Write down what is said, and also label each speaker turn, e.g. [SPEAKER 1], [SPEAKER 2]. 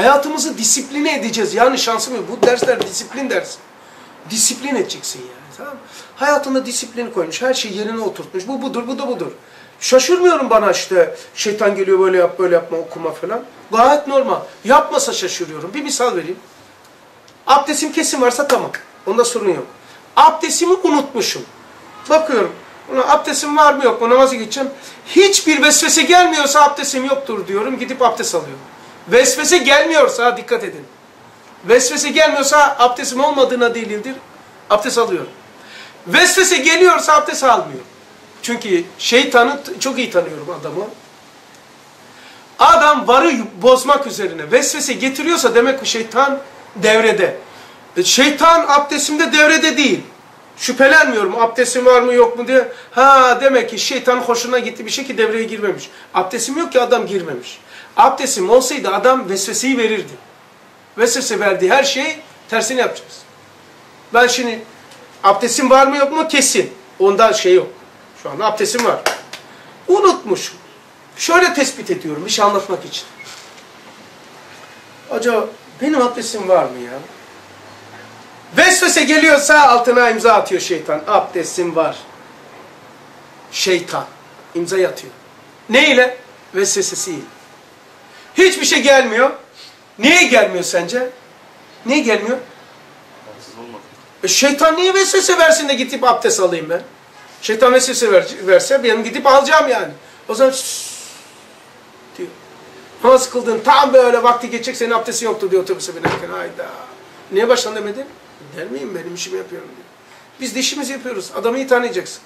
[SPEAKER 1] Hayatımızı disipline edeceğiz. Yani şansım yok. Bu dersler disiplin dersi. Disiplin edeceksin yani. Tamam? Hayatında disiplin koymuş. Her şey yerine oturtmuş. Bu budur, bu da budur. Şaşırmıyorum bana işte şeytan geliyor böyle yap, böyle yapma, okuma falan. Gayet normal. Yapmasa şaşırıyorum. Bir misal vereyim. Abdestim kesin varsa tamam. Onda sorun yok. Abdestimi unutmuşum. Bakıyorum. Ulan abdestim var mı yok mu namaza gideceğim. Hiçbir vesvese gelmiyorsa abdestim yoktur diyorum. Gidip abdest alıyorum. Vesvese gelmiyorsa dikkat edin. Vesvese gelmiyorsa abdestim olmadığına delildir. Abdest alıyorum. Vesvese geliyorsa abdest almıyor. Çünkü şeytanı çok iyi tanıyorum adamı. Adam varı bozmak üzerine vesvese getiriyorsa demek ki şeytan devrede. E, şeytan abdestimde devrede değil. Şüphelenmiyorum abdestim var mı yok mu diye. Ha demek ki şeytan hoşuna gitti bir şey ki devreye girmemiş. Abdestim yok ki adam girmemiş. Abdestim olsaydı adam vesveseyi verirdi. Vesvese verdiği her şey tersini yapacağız. Ben şimdi abdestim var mı yok mu kesin. Ondan şey yok. Şu anda abdestim var. Unutmuşum. Şöyle tespit ediyorum bir şey anlatmak için. Acaba benim abdestim var mı ya? Vesvese geliyorsa altına imza atıyor şeytan. Abdestim var. Şeytan. imza atıyor. Ne ile? Vesvesesiyle. Hiçbir şey gelmiyor. Niye gelmiyor sence? Niye gelmiyor? E şeytan niye vesvese versin de gidip abdest alayım ben? Şeytan vesvese ver, verse benim gidip alacağım yani. O zaman diyor. Namaz kıldın tam böyle vakti geçecek senin abdestin yoktu diyor otobüse binerken. Hayda. Niye baştan demedin? Der miyim benim işimi yapıyorum diyor. Biz de işimizi yapıyoruz. Adamı iyi tanıyacaksın.